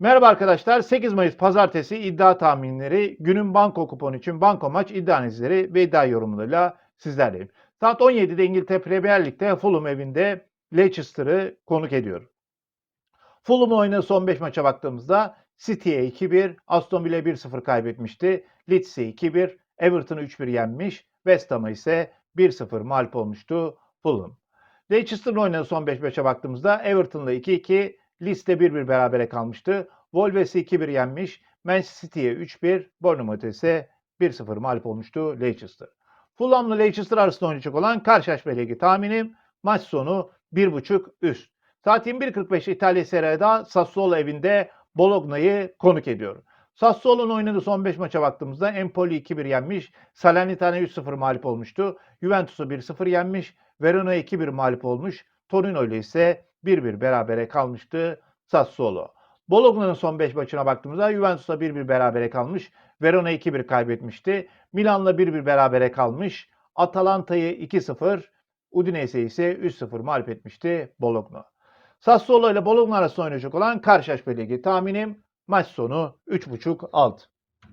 Merhaba arkadaşlar. 8 Mayıs Pazartesi iddia tahminleri, günün banko kuponu için banko maç iddia analizleri ve iddia yorumlarıyla sizlerleyim. Saat 17'de İngiltere Premier Lig'de Fulham evinde Leicester'ı konuk ediyor. Fulham'ın oynadığı son 5 maça baktığımızda City'ye 2-1, Aston Villa 1-0 kaybetmişti. Leeds'e 2-1, Everton'ı 3-1 yenmiş. West Ham'a ise 1-0 mağlup olmuştu Fulham. Leicester'ın oynadığı son 5 maça baktığımızda Everton'la 2-2, Leeds'te 1-1 berabere kalmıştı. Wolves'i 2-1 yenmiş. Manchester City'ye 3-1, Bournemouth'a ise 1-0 mağlup olmuştu Leicester. Fulham'la Leicester arasında oynayacak olan karşılaşma ligi tahminim maç sonu 1.5 üst. Saat 21.45 İtalya Serie Sassuolo evinde Bologna'yı konuk ediyor. Sassuolo'nun oynadığı son 5 maça baktığımızda Empoli 2-1 yenmiş, Salernitana 3-0 mağlup olmuştu, Juventus'u 1-0 yenmiş, Verona 2-1 mağlup olmuş, Torino ile ise 1-1 berabere kalmıştı Sassuolo. Bologna'nın son 5 maçına baktığımızda Juventus'la 1-1 berabere kalmış, Verona 2-1 kaybetmişti, Milan'la 1-1 berabere kalmış, Atalanta'yı 2-0, Udinese ise 3-0 mağlup etmişti Bologna. Sassuolo ile Bologna arasında oynayacak olan karşılaşma ligi tahminim maç sonu 3.5 alt.